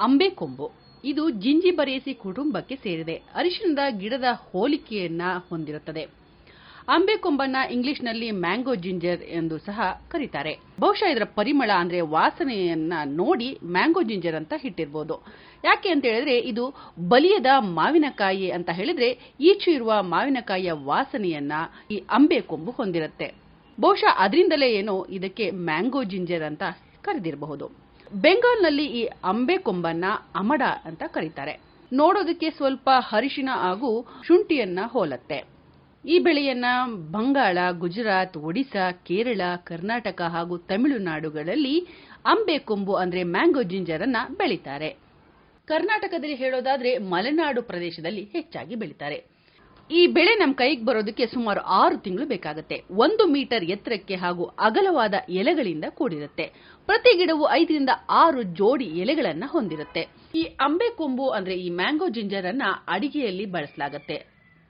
ಅಂಬೆಕೊಂಬು ಇದು ಜಿಂಜಿಬರೇಸಿ ಕುಟುಂಬಕ್ಕೆ ಸೇರಿದೆ. ಅರಿಶಿಣದ ಗಿಡದ ಹೋಲಿಕೆಯನ್ನ ಹೊಂದಿರುತ್ತದೆ. ಅಂಬೆಕೊಂಬನ್ನ ಇಂಗ್ಲಿಷ್ನಲ್ಲಿ ಮ್ಯಾಂಗೋ ಜಿಂಜರ್ ಎಂದು ಸಹ ಕರೀತಾರೆ. ಬಹುಶಃ ಇದರ ಪರಿಮಳ ಅಂದ್ರೆ ವಾಸನೆಯನ್ನ ನೋಡಿ ಮ್ಯಾಂಗೋ ಜಿಂಜರ್ ಅಂತ ಇಟ್ಟಿರ್ಬೋದು ಯಾಕೆ ಅಂತ ಹೇಳಿದ್ರೆ ಇದು ಬಲಿಯದ ಮಾವಿನಕಾಯಿ ಅಂತ ಹೇಳಿದ್ರೆ ಈಚು ಇರುವ ಮಾವಿನಕಾಯಿಯ ವಾಸನೆಯನ್ನ ಈ ಅಂಬೆಕೊಂಬು ಹೊಂದಿರುತ್ತೆ. ಬಹುಶಃ ಅದರಿಂದಲೇ ಏನೋ ಇದಕ್ಕೆ ಮ್ಯಾಂಗೋ ಜಿಂಜರ್ ಅಂತ ಕರೆದಿರಬಹುದು. ಬೆಂಗಾಲ್ನಲ್ಲಿ ಈ ಅಂಬೆಕೊಂಬನ್ನ ಅಮಡ ಅಂತ ಕರೀತಾರೆ. ನೋಡೋದಕ್ಕೆ ಸ್ವಲ್ಪ ಹರಿಶಿನ ಹಾಗೂ ಶುಂಠಿಯನ್ನ ಹೋಲತ್ತೆ. ಈ ಬೆಳೆಯನ್ನ ಬಂಗಾಳ, ಗುಜರಾತ್ ಒಡಿಶಾ ಕೇರಳ, ಕರ್ನಾಟಕ ಹಾಗೂ ತಮಿಳುನಾಡುಗಳಲ್ಲಿ ಅಂಬೆಕೊಂಬು ಅಂದ್ರೆ ಮ್ಯಾಂಗೋ ಜಿಂಜರ್ ಅನ್ನ ಬೆಳೀತಾರೆ. ಕರ್ನಾಟಕದಲ್ಲಿ ಹೇಳೋದಾದ್ರೆ ಮಲೆನಾಡು ಪ್ರದೇಶದಲ್ಲಿ ಹೆಚ್ಚಾಗಿ ಬೆಳೀತಾರೆ. ಈ ಬೆಳೆ ನಮ್ಮ ಕೈಗೆ ಬರೋದಕ್ಕೆ ಸುಮಾರು ಆರು ತಿಂಗಳು ಬೇಕಾಗುತ್ತೆ. ಒಂದು ಮೀಟರ್ ಎತ್ತರಕ್ಕೆ ಹಾಗೂ ಅಗಲವಾದ ಎಲೆಗಳಿಂದ ಕೂಡಿರುತ್ತೆ. ಪ್ರತಿ ಗಿಡವು ಐದರಿಂದ ಆರು ಜೋಡಿ ಎಲೆಗಳನ್ನ ಹೊಂದಿರುತ್ತೆ. ಈ ಅಂಬೆ ಕೊಂಬು ಅಂದ್ರೆ ಈ ಮ್ಯಾಂಗೋ ಜಿಂಜರ್ ಅನ್ನ ಅಡಿಗೆಯಲ್ಲಿ ಬಳಸಲಾಗುತ್ತೆ.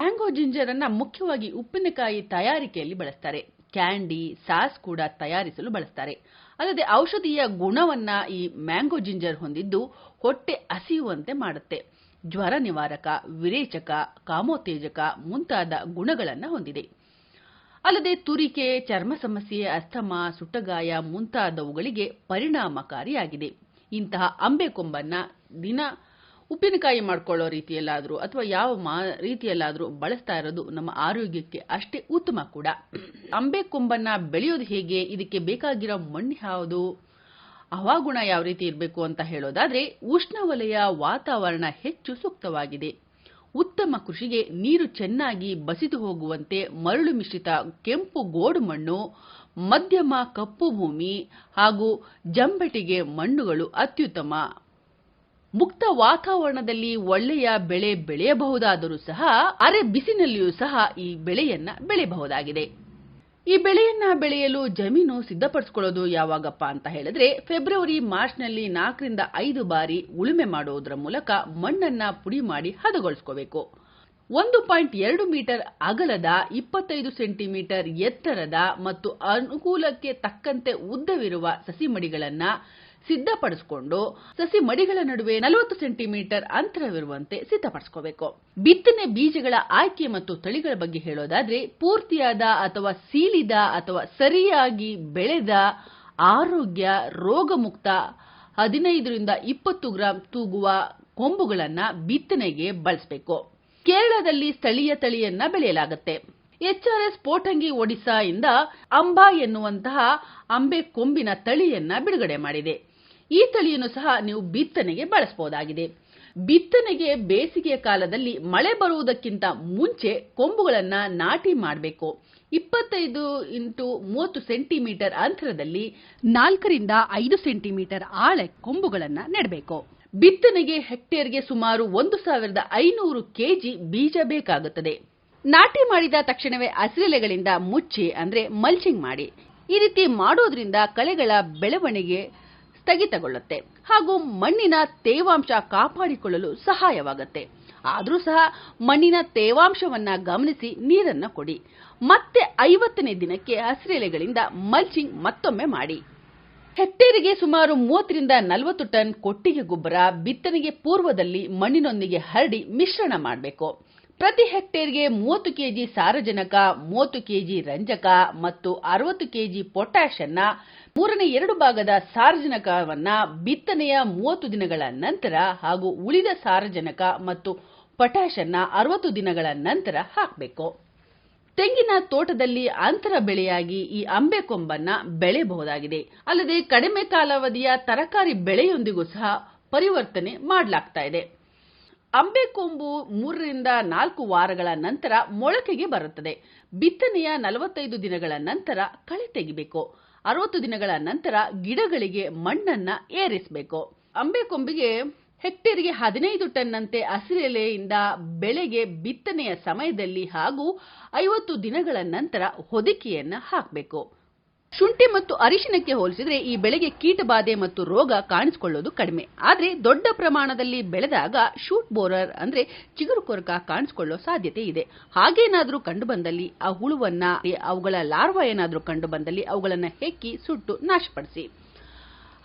ಮ್ಯಾಂಗೋ ಜಿಂಜರ್ ಅನ್ನ ಮುಖ್ಯವಾಗಿ ಉಪ್ಪಿನಕಾಯಿ ತಯಾರಿಕೆಯಲ್ಲಿ ಬಳಸ್ತಾರೆ. ಕ್ಯಾಂಡಿ, ಸಾಸ್ ಕೂಡ ತಯಾರಿಸಲು ಬಳಸ್ತಾರೆ. ಅಲ್ಲದೆ ಔಷಧೀಯ ಗುಣವನ್ನ ಈ ಮ್ಯಾಂಗೋ ಜಿಂಜರ್ ಹೊಂದಿದ್ದು ಹೊಟ್ಟೆ ಹಸಿಯುವಂತೆ ಮಾಡುತ್ತೆ. ಜ್ವರ ನಿವಾರಕ, ವಿರೇಚಕ, ಕಾಮೋತ್ತೇಜಕ ಮುಂತಾದ ಗುಣಗಳನ್ನು ಹೊಂದಿದೆ. ಅಲ್ಲದೆ ತುರಿಕೆ, ಚರ್ಮ ಸಮಸ್ಯೆ, ಅಸ್ತಮಾ, ಸುಟ್ಟಗಾಯ ಮುಂತಾದವುಗಳಿಗೆ ಪರಿಣಾಮಕಾರಿಯಾಗಿದೆ. ಇಂತಹ ಅಂಬೆಕೊಂಬನ್ನ ದಿನ ಉಪ್ಪಿನಕಾಯಿ ಮಾಡ್ಕೊಳ್ಳೋ ರೀತಿಯಲ್ಲಾದರೂ ಅಥವಾ ಯಾವ ಮಾ ರೀತಿಯಲ್ಲಾದರೂ ಬಳಸ್ತಾ ಇರೋದು ನಮ್ಮ ಆರೋಗ್ಯಕ್ಕೆ ಅಷ್ಟೇ ಉತ್ತಮ ಕೂಡ. ಅಂಬೆ ಕೊಂಬನ್ನು ಬೆಳೆಯೋದು ಹೇಗೆ, ಇದಕ್ಕೆ ಬೇಕಾಗಿರೋ ಮಣ್ಣು ಯಾವುದು? ಹವಾಗುಣ ಯಾವ ರೀತಿ ಇರಬೇಕು ಅಂತ ಹೇಳೋದಾದ್ರೆ ಉಷ್ಣವಲಯ ವಾತಾವರಣ ಹೆಚ್ಚು ಸೂಕ್ತವಾಗಿದೆ. ಉತ್ತಮ ಕೃಷಿಗೆ ನೀರು ಚೆನ್ನಾಗಿ ಬಸಿದು ಹೋಗುವಂತೆ ಮರಳು ಮಿಶ್ರಿತ ಕೆಂಪು ಗೋಡು ಮಣ್ಣು, ಮಧ್ಯಮ ಕಪ್ಪು ಭೂಮಿ ಹಾಗೂ ಜಂಬಟಿಗೆ ಮಣ್ಣುಗಳು ಅತ್ಯುತ್ತಮ. ಮುಕ್ತ ವಾತಾವರಣದಲ್ಲಿ ಒಳ್ಳೆಯ ಬೆಳೆ ಬೆಳೆಯಬಹುದಾದರೂ ಸಹ ಅರೆ ಬಿಸಿನಲ್ಲಿಯೂ ಸಹ ಈ ಬೆಳೆಯನ್ನ ಬೆಳೆಯಬಹುದಾಗಿದೆ. ಈ ಬೆಳೆಯನ್ನ ಬೆಳೆಯಲು ಜಮೀನು ಸಿದ್ಧಪಡಿಸಿಕೊಳ್ಳೋದು ಯಾವಾಗಪ್ಪ ಅಂತ ಹೇಳಿದ್ರೆ ಫೆಬ್ರವರಿ ಮಾರ್ಚ್ನಲ್ಲಿ ನಾಲ್ಕರಿಂದ ಐದು ಬಾರಿ ಉಳುಮೆ ಮಾಡುವುದರ ಮೂಲಕ ಮಣ್ಣನ್ನ ಪುಡಿ ಮಾಡಿ ಹದಗೊಳಿಸ್ಕೋಬೇಕು. ಒಂದು ಪಾಯಿಂಟ್ ಎರಡು ಮೀಟರ್ ಅಗಲದ ಇಪ್ಪತ್ತೈದು ಸೆಂಟಿಮೀಟರ್ ಎತ್ತರದ ಮತ್ತು ಅನುಕೂಲಕ್ಕೆ ತಕ್ಕಂತೆ ಉದ್ದವಿರುವ ಸಸಿ ಮಡಿಗಳನ್ನ ಸಿದ್ಧಪಡಿಸಿಕೊಂಡು ಸಸಿ ಮಡಿಗಳ ನಡುವೆ ನಲವತ್ತು ಸೆಂಟಿಮೀಟರ್ ಅಂತರವಿರುವಂತೆ ಸಿದ್ಧಪಡಿಸ್ಕೋಬೇಕು. ಬಿತ್ತನೆ ಬೀಜಗಳ ಆಯ್ಕೆ ಮತ್ತು ತಳಿಗಳ ಬಗ್ಗೆ ಹೇಳೋದಾದ್ರೆ ಪೂರ್ತಿಯಾದ ಅಥವಾ ಸೀಳಿದ ಅಥವಾ ಸರಿಯಾಗಿ ಬೆಳೆದ ಆರೋಗ್ಯ ರೋಗಮುಕ್ತ ಹದಿನೈದರಿಂದ ಇಪ್ಪತ್ತು ಗ್ರಾಂ ತೂಗುವ ಕೊಂಬುಗಳನ್ನ ಬಿತ್ತನೆಗೆ ಬಳಸಬೇಕು. ಕೇರಳದಲ್ಲಿ ಸ್ಥಳೀಯ ತಳಿಯನ್ನ ಬೆಳೆಯಲಾಗುತ್ತೆ. ಎಚ್ಆರ್ಎಸ್ ಪೋಟಂಗಿ ಒಡಿಸಾ ಇಂದ ಅಂಬಾ ಎನ್ನುವಂತಹ ಅಂಬೆ ಕೊಂಬಿನ ತಳಿಯನ್ನ ಬಿಡುಗಡೆ ಮಾಡಿದೆ. ಈ ತಳಿಯನ್ನು ಸಹ ನೀವು ಬಿತ್ತನೆಗೆ ಬಳಸಬಹುದಾಗಿದೆ. ಬಿತ್ತನೆಗೆ ಬೇಸಿಗೆಯ ಕಾಲದಲ್ಲಿ ಮಳೆ ಬರುವುದಕ್ಕಿಂತ ಮುಂಚೆ ಕೊಂಬುಗಳನ್ನ ನಾಟಿ ಮಾಡಬೇಕು. ಇಪ್ಪತ್ತೈದು ಇಂಟು ಮೂವತ್ತು ಸೆಂಟಿಮೀಟರ್ ಅಂತರದಲ್ಲಿ ನಾಲ್ಕರಿಂದ ಐದು ಸೆಂಟಿಮೀಟರ್ ಆಳ ಕೊಂಬುಗಳನ್ನ ನೆಡಬೇಕು. ಬಿತ್ತನೆಗೆ ಹೆಕ್ಟೇರ್ಗೆ ಸುಮಾರು ಒಂದು ಸಾವಿರದ ಐನೂರು ಕೆಜಿ ಬೀಜ ಬೇಕಾಗುತ್ತದೆ. ನಾಟಿ ಮಾಡಿದ ತಕ್ಷಣವೇ ಹಸಿರೆಲೆಗಳಿಂದ ಮುಚ್ಚಿ, ಅಂದ್ರೆ ಮಲ್ಚಿಂಗ್ ಮಾಡಿ. ಈ ರೀತಿ ಮಾಡೋದ್ರಿಂದ ಕಳೆಗಳ ಬೆಳವಣಿಗೆ ಸ್ಥಗಿತಗೊಳ್ಳುತ್ತೆ. ಹಾಗೂ ಮಣ್ಣಿನ ತೇವಾಂಶ ಕಾಪಾಡಿಕೊಳ್ಳಲು ಸಹಾಯವಾಗುತ್ತೆ. ಆದರೂ ಸಹ ಮಣ್ಣಿನ ತೇವಾಂಶವನ್ನ ಗಮನಿಸಿ ನೀರನ್ನ ಕೊಡಿ. ಮತ್ತೆ ಐವತ್ತನೇ ದಿನಕ್ಕೆ ಹಸಿರೆಲೆಗಳಿಂದ ಮಲ್ಚಿಂಗ್ ಮತ್ತೊಮ್ಮೆ ಮಾಡಿ. ಹೆಕ್ಟೇರಿಗೆ ಸುಮಾರು ಮೂವತ್ತರಿಂದ ನಲವತ್ತು ಟನ್ ಕೊಟ್ಟಿಗೆ ಗೊಬ್ಬರ ಬಿತ್ತನೆಗೆ ಪೂರ್ವದಲ್ಲಿ ಮಣ್ಣಿನೊಂದಿಗೆ ಹರಡಿ ಮಿಶ್ರಣ ಮಾಡಬೇಕು. ಪ್ರತಿ ಹೆಕ್ಟೇರ್ಗೆ ಮೂವತ್ತು ಕೆಜಿ ಸಾರಜನಕ, ಮೂವತ್ತು ಕೆಜಿ ರಂಜಕ ಮತ್ತು ಅರವತ್ತು ಕೆಜಿ ಪೊಟ್ಯಾಶ್ ಅನ್ನ, ಮೂರನೇ ಎರಡು ಭಾಗದ ಸಾರಜನಕವನ್ನ ಬಿತ್ತನೆಯ ಮೂವತ್ತು ದಿನಗಳ ನಂತರ ಹಾಗೂ ಉಳಿದ ಸಾರಜನಕ ಮತ್ತು ಪೊಟ್ಯಾಶ್ ಅನ್ನ ಅರವತ್ತು ದಿನಗಳ ನಂತರ ಹಾಕಬೇಕು. ತೆಂಗಿನ ತೋಟದಲ್ಲಿ ಅಂತರ ಬೆಳೆಯಾಗಿ ಈ ಅಂಬೆ ಕೊಂಬನ್ನ ಬೆಳೆಯಬಹುದಾಗಿದೆ. ಅಲ್ಲದೆ ಕಡಿಮೆ ಕಾಲಾವಧಿಯ ತರಕಾರಿ ಬೆಳೆಯೊಂದಿಗೂ ಸಹ ಪರಿವರ್ತನೆ ಮಾಡಲಾಗ್ತಾ ಅಂಬೆಕೊಂಬು ಮೂರರಿಂದ ನಾಲ್ಕು ವಾರಗಳ ನಂತರ ಮೊಳಕೆಗೆ ಬರುತ್ತದೆ. ಬಿತ್ತನೆಯ ನಲವತ್ತೈದು ದಿನಗಳ ನಂತರ ಕಳೆ ತೆಗಿಬೇಕು. ಅರವತ್ತು ದಿನಗಳ ನಂತರ ಗಿಡಗಳಿಗೆ ಮಣ್ಣನ್ನ ಏರಿಸಬೇಕು. ಅಂಬೆಕೊಂಬಿಗೆ ಹೆಕ್ಟೇರ್ಗೆ ಹದಿನೈದು ಟನ್ನಂತೆ ಹಸಿರೆಲೆಯಿಂದ ಬೆಳೆಗೆ ಬಿತ್ತನೆಯ ಸಮಯದಲ್ಲಿ ಹಾಗೂ ಐವತ್ತು ದಿನಗಳ ನಂತರ ಹೊದಿಕೆಯನ್ನ ಹಾಕಬೇಕು. ಶುಂಠಿ ಮತ್ತು ಅರಿಶಿನಕ್ಕೆ ಹೋಲಿಸಿದರೆ ಈ ಬೆಳೆಗೆ ಕೀಟಬಾಧೆ ಮತ್ತು ರೋಗ ಕಾಣಿಸಿಕೊಳ್ಳೋದು ಕಡಿಮೆ. ಆದರೆ ದೊಡ್ಡ ಪ್ರಮಾಣದಲ್ಲಿ ಬೆಳೆದಾಗ ಶೂಟ್ ಬೋರರ್ ಅಂದ್ರೆ ಚಿಗುರು ಕೊರಕ ಕಾಣಿಸಿಕೊಳ್ಳೋ ಸಾಧ್ಯತೆ ಇದೆ. ಹಾಗೇನಾದರೂ ಕಂಡು ಬಂದಲ್ಲಿ ಆ ಹುಳುವನ್ನ, ಅವುಗಳ ಲಾರ್ವಾ ಏನಾದರೂ ಕಂಡು ಬಂದಲ್ಲಿ ಅವುಗಳನ್ನು ಹೆಕ್ಕಿ, ಸುಟ್ಟು, ನಾಶಪಡಿಸಿ.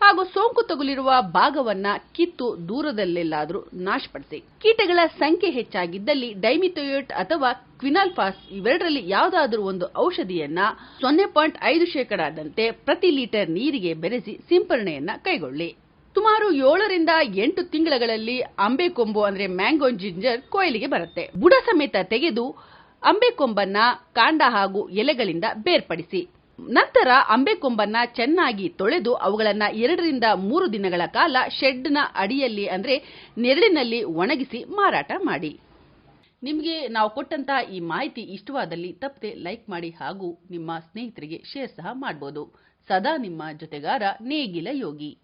ಹಾಗೂ ಸೋಂಕು ತಗುಲಿರುವ ಭಾಗವನ್ನ ಕಿತ್ತು ದೂರದಲ್ಲೆಲ್ಲಾದರೂ ನಾಶಪಡಿಸಿ. ಕೀಟಗಳ ಸಂಖ್ಯೆ ಹೆಚ್ಚಾಗಿದ್ದಲ್ಲಿ ಡೈಮಿಥೋಯೇಟ್ ಅಥವಾ ಕ್ವಿನಾಲ್ಫಾಸ್ ಇವೆರಡರಲ್ಲಿ ಯಾವುದಾದರೂ ಒಂದು ಔಷಧಿಯನ್ನ ಸೊನ್ನೆ ಪಾಯಿಂಟ್ ಐದು ಶೇಕಡಾದಂತೆ ಪ್ರತಿ ಲೀಟರ್ ನೀರಿಗೆ ಬೆರೆಸಿ ಸಿಂಪರಣೆಯನ್ನ ಕೈಗೊಳ್ಳಿ. ಸುಮಾರು ಏಳರಿಂದ ಎಂಟು ತಿಂಗಳಲ್ಲಿ ಅಂಬೆಕೊಂಬು ಅಂದ್ರೆ ಮ್ಯಾಂಗೋ ಜಿಂಜರ್ ಕೊಯ್ಲಿಗೆ ಬರುತ್ತೆ. ಬುಡ ಸಮೇತ ತೆಗೆದು ಅಂಬೆಕೊಂಬನ್ನ ಕಾಂಡ ಹಾಗೂ ಎಲೆಗಳಿಂದ ಬೇರ್ಪಡಿಸಿ. ನಂತರ ಅಂಬೆಕೊಂಬನ್ನ ಚೆನ್ನಾಗಿ ತೊಳೆದು ಅವುಗಳನ್ನು ಎರಡರಿಂದ ಮೂರು ದಿನಗಳ ಕಾಲ ಶೆಡ್ನ ಅಡಿಯಲ್ಲಿ ಅಂದ್ರೆ ನೆರಳಿನಲ್ಲಿ ಒಣಗಿಸಿ ಮಾರಾಟ ಮಾಡಿ. ನಿಮಗೆ ನಾವು ಕೊಟ್ಟಂತಹ ಈ ಮಾಹಿತಿ ಇಷ್ಟವಾದಲ್ಲಿ ತಪ್ಪದೆ ಲೈಕ್ ಮಾಡಿ ಹಾಗೂ ನಿಮ್ಮ ಸ್ನೇಹಿತರಿಗೆ ಶೇರ್ ಸಹ ಮಾಡಬಹುದು ಸದಾ ನಿಮ್ಮ ಜೊತೆಗಾರ ನೇಗಿಲ ಯೋಗಿ.